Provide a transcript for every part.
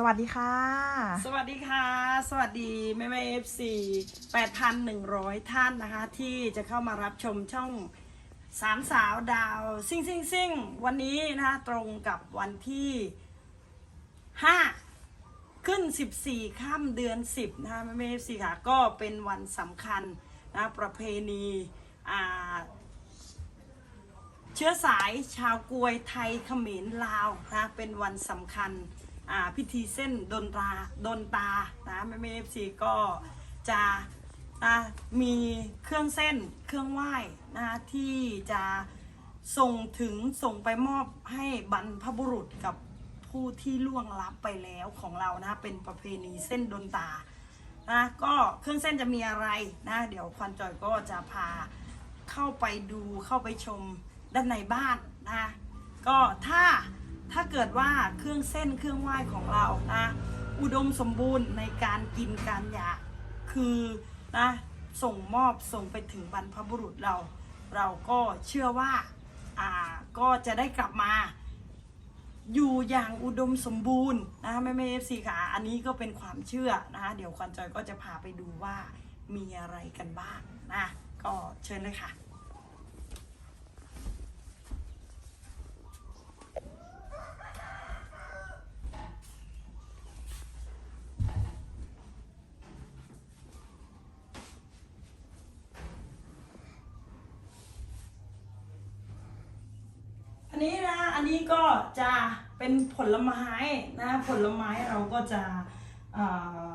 สวัสดีค่ะ สวัสดีค่ะ สวัสดีแม่แม่เอฟซีแปดพันหนึ่งร้อยท่านนะคะ ที่จะเข้ามารับชมช่องสามสาวดาวซิ่งซิ่งซิ่งวันนี้นะคะตรงกับวันที่ห้าขึ้น14ค่ำเดือน10นะคะแม่แม่เอฟซีค่ะ ก็เป็นวันสำคัญนะประเพณีอ่าเชื้อสายชาวกวยไทยเขมรลาวนะเป็นวันสำคัญ พิธีเส้นดนตราดนตานะแม่แม่เอฟซีก็จะอะมีเครื่องเส้นเครื่องไหว้นะที่จะส่งถึงส่งไปมอบให้บรรพบุรุษกับผู้ที่ล่วงลับไปแล้วของเรานะเป็นประเพณีเส้นดนตานะก็เครื่องเส้นจะมีอะไรนะเดี๋ยวควันจอยก็จะพาเข้าไปดูเข้าไปชมด้านในบ้านนะก็ถ้า ถ้าเกิดว่าเครื่องเส้นเครื่องไหว้ของเรานะอุดมสมบูรณ์ในการกินการอยากคือนะส่งมอบส่งไปถึงบรรพบุรุษเรา เราก็เชื่อว่าอ่าก็จะได้กลับมา อยู่อย่างอุดมสมบูรณ์นะแม่แม่เอฟซีค่ะอันนี้ก็เป็นความเชื่อนะคะเดี๋ยวควันจอยก็จะพาไปดูว่ามีอะไรกันบ้างนะก็เชิญเลยค่ะ นนี้นะ อันนี้ก็จะเป็นผลไม้นะ ผลไม้เราก็จะเอ่อ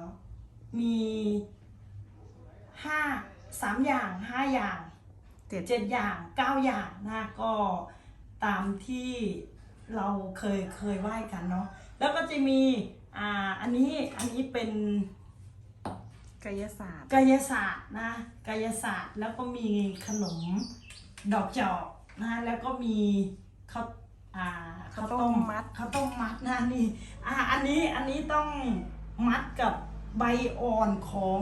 มีห้าสามอย่างห้าอย่างเจ็ดเจ็ดอย่างเก้าอย่างนะก็ตามที่เราเคยเคยไหว้กันเนาะแล้วก็จะมีอ่าอันนี้อันนี้เป็นกายศาสตร์กายศาสตร์นะกายศาสตร์แล้วก็มีขนมดอกจอกนะแล้วก็มี ข้าวอ่าข้าวต้มมัดข้าวต้มมัดนะนี่อ่าอันนี้อันนี้ต้องมัดกับใบอ่อนของ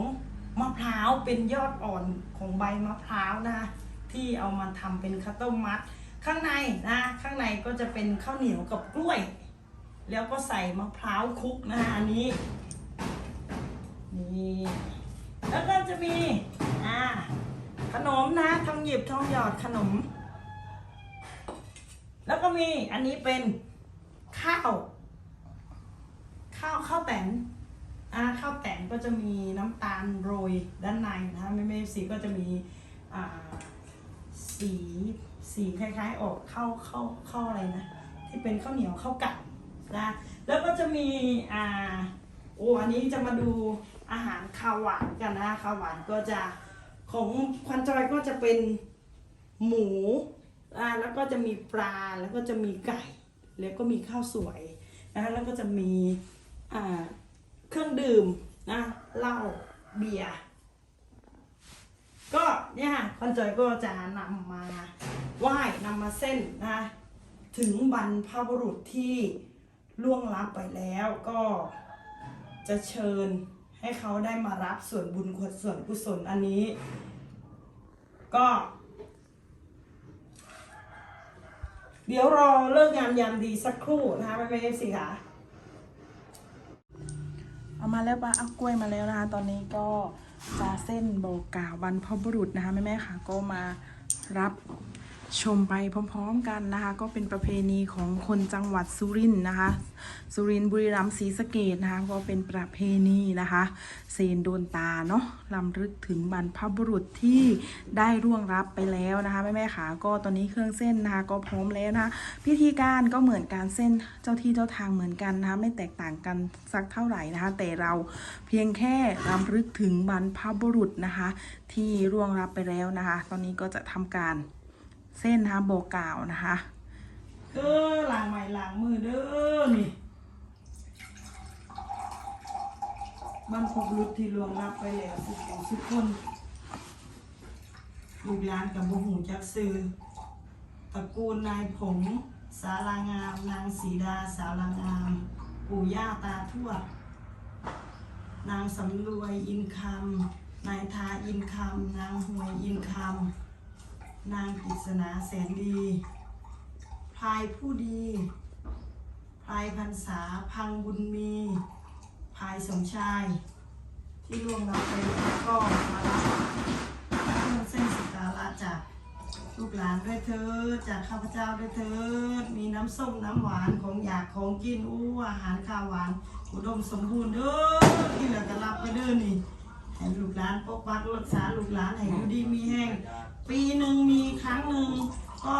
มะพร้าวเป็นยอดอ่อนของใบมะพร้าวนะที่เอามาทำเป็นข้าวต้มมัด ข้างในนะข้างในก็จะเป็นข้าวเหนียวกับกล้วย แล้วก็ใส่มะพร้าวคลุกนะอันนี้นี่แล้วก็จะมีอ่าขนมนะทองหยิบทองหยอดขนม แล้วก็มีอันนี้เป็นข้าว ข้าวข้าวแตนอ่าข้าวแตนก็จะมีน้ำตาลโรยด้านในนะคะไม่ไม่สีก็จะมีอ่าสีสีคล้าย ๆ ออกข้าวข้าวข้าวอะไรนะที่เป็นข้าวเหนียวข้าวกัดนะแล้วก็จะมีอ่าโอ้อันนี้จะมาดูอาหารข้าวหวานกันนะข้าวหวานก็จะของควันจอยก็จะเป็นหมู อ่าแล้วก็จะมีปลาแล้วก็จะมีไก่ แล้วก็มีข้าวสวยนะแล้วก็จะมีอ่าเครื่องดื่มนะเหล้าเบียร์ก็เนี่ยค่ะควันจอยก็จะนำมาไหว้นำมาเส้นนะถึงบรรพบุรุษที่ล่วงลับไปแล้วก็จะเชิญให้เขาได้มารับส่วนบุญส่วนกุศลอันนี้ ก็ เดี๋ยวรอเลิกงามยามดีสักครู่นะคะไม่ไม่สิค่ะ เอามาแล้วปะเอากล้วยมาแล้วนะคะ ตอนนี้ก็จะเส้นบอกกล่าวบรรพบุรุษนะคะแม่แม่ค่ะ ก็มารับ ชมไปพร้อมๆกันนะคะ ก็เป็นประเพณีของคนจังหวัดสุรินทร์นะคะ สุรินทร์บุรีรัมย์ศรีสะเกดนะคะ ก็เป็นประเพณีนะคะเซนโดนตาเนาะลำลึกถึงบรรพบุรุษที่ได้ร่วงรับไปแล้วนะคะแม่แม่ๆค่ะก็ตอนนี้เครื่องเส้นนะคะก็พร้อมแล้วนะคะพิธีการก็เหมือนการเส้นเจ้าที่เจ้าทางเหมือนกันนะคะไม่แตกต่างกันสักเท่าไหร่นะคะ แต่เราเพียงแค่รำลึกถึงบรรพบุรุษนะคะ ที่ร่วงรับไปแล้วนะคะ ตอนนี้ก็จะทำการ เส้นนะคะโบกาวนะคะเออล้างไม้ล้างมือเด้อนี่บรรพบุรุษที่ล่วงลับไปแล้วทุกคนทุกคนลูกหลานกับบุหูจักซื้อตระกูลนายผง สารางาม นางสีดา สารางาม ปู่ย่าตาทวด นางสำรวยอินคำนายทาอินคำนางหวยอินคำ นางกฤษณาแสนดี พลายผู้ดี พลายพันษาพังบุญมี พลายสมชาย ที่ร่วงรับไปแล้วก็มารับเครื่องเส้นสการะจากลูกหลานด้วยเถิดจากข้าพเจ้าด้วยเถิดมีน้ำส้มน้ำหวานของอยากของกินอู้อาหารข้าวหวานอุดมสมบูรณ์เด้อที่เหลือก็รับไปเด้อนี่ ให้ลูกหลานปกปักรักษาลูกหลานให้อยู่ดีมีแห้ง ปีหนึ่งมีครั้งหนึ่งก็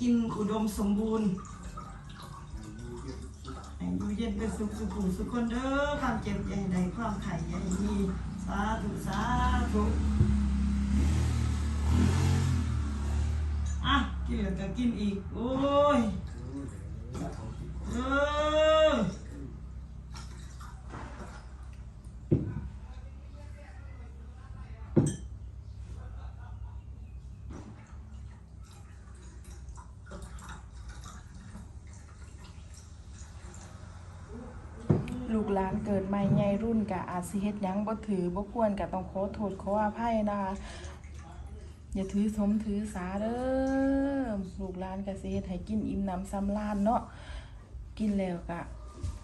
กินอุดมสมบูรณ์ให้อยู่เย็นเป็นสุขสุขุสุขคนเด้อความเจ็บใหญ่ใดความไข่ใหญ่มีสาธุสาธุอะกินแล้วก็กินอีก โอ้ยเออ ลูกหลาน เกิดใหม่ใหญ่รุ่นกะอาจสิเฮ็ดหยังบ่ถือบ่ควรกะต้องขอโทษขออภัยนะคะอย่าถือสมถือสาเด้อลูกหลานกะสิเฮ็ดให้กินอิ่มหนำสำราญเนาะกินแล้วกะ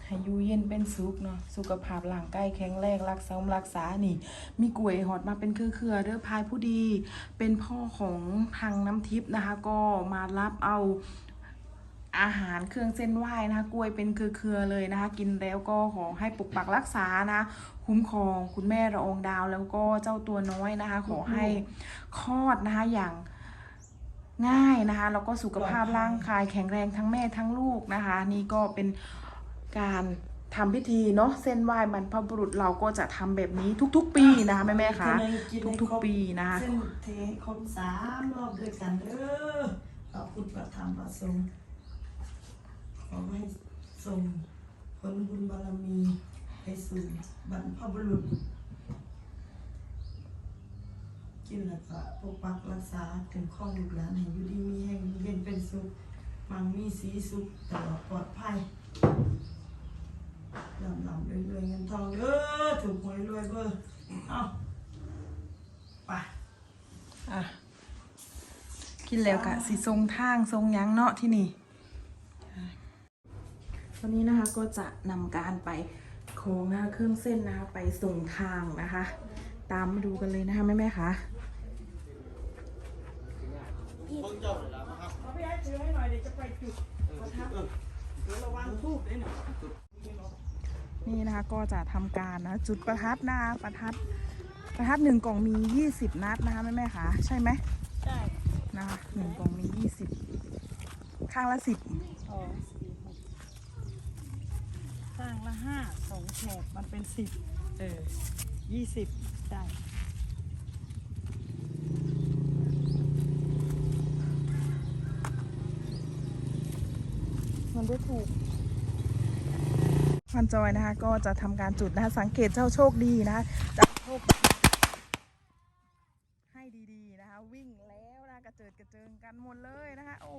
ให้อยู่เย็นเป็นสุขเนาะสุขภาพร่างกายแข็งแรงรักษารักษานี่ มีกล้วยหอดมาเป็นเครือๆเด้อพายผู้ดี เป็นพ่อของทางน้ำทิพย์นะคะ ก็มารับเอา อาหารเครื่องเส้นไหว้นะคะกล้วยเป็นเครือๆเลยนะคะ กินแล้วก็ขอให้ปกปักรักษานะคุ้มครองคุณแม่ระอองดาวแล้วก็เจ้าตัวน้อยนะคะ ขอให้คลอดนะคะอย่างง่ายนะคะแล้วก็สุขภาพร่างกายแข็งแรงทั้งแม่ทั้งลูกนะคะ นี่ก็เป็นการทำพิธีเนาะเส้นไหว้บรรพบุรุษเราก็จะทำแบบนี้ทุก ๆ ปีนะคะแม่ๆคะกินให้ทุกครบๆปีนะคะเส้นเทให้ครบสามรอบด้วยกันเด้อพระพุทธพระธรรมพระสงฆ์ข อให้ส่งผลบุญบารมีไปสู่บรรพบุรุษ กินแล้วก็ปกปักรักษาถึงข้องลูกหลานให้อยู่ดีมีแห่งเย็นเป็นสุข มังมีสีสุขตลอดปลอดภัยลำลำรวยรวยเงินทองเด้อถูกหวยรวยเบอร์เอาไปอะ กินแล้วกะสีทรงทางทรงยั้งเนาะที่นี่ วันนี้นะคะก็จะนำการไปโค้งนะคะเครื่องเส้นนะคะไปส่งทางนะคะ ตามมาดูกันเลยนะคะแม่แม่ๆคะเอาไปให้ถือให้หน่อยเดี๋ยวจะไปจุดประทับเดี๋ยวระวังทูบด้วยหน่อยนี่นะคะก็จะทำการนะจุดประทัดนะคะประทัดประทัดหนึ่งกล่องมี20นัดนะคะแม่แม่ๆคะใช่ไหมใช่นะคะหนึ่งกล่องมี20ข้างละสิบ สร้างละห้าสองแฉกมันเป็นสิบเออยี่สิบได้มันได้ถูกพันจอยนะคะก็จะทำการจุดนะคะสังเกตเจ้าโชคดีนะคะจะโชคให้ดีๆนะคะ วิ่งแล้วนะกระเจิดกระเจิงกันหมดเลยนะคะ โอ้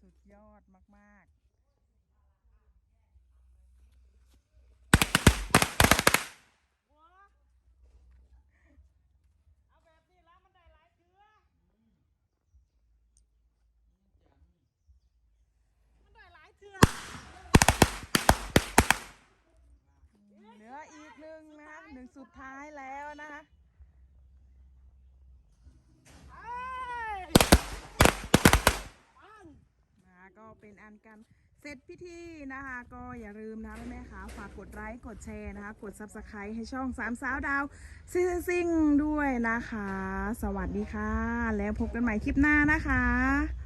สุ ดยอดมากๆเอาแบบนี้แล้วมันได้หลายเทือมันได้หลายเทือเหลืออีกหนึ่งนะคะหนึ่งสุดท้ายแล้วนะคะ เอ้ยปัง นะคะก็ เป็นอันกันเสร็จพิธีนะคะก็อย่าลืมนะแม่ค่ะฝากกดไลค์กดแชร์นะคะกด subscribe ให้ช่องสามสาวดาวซิซิ่งด้วยนะคะ สวัสดีค่ะ แล้วพบกันใหม่คลิปหน้านะคะ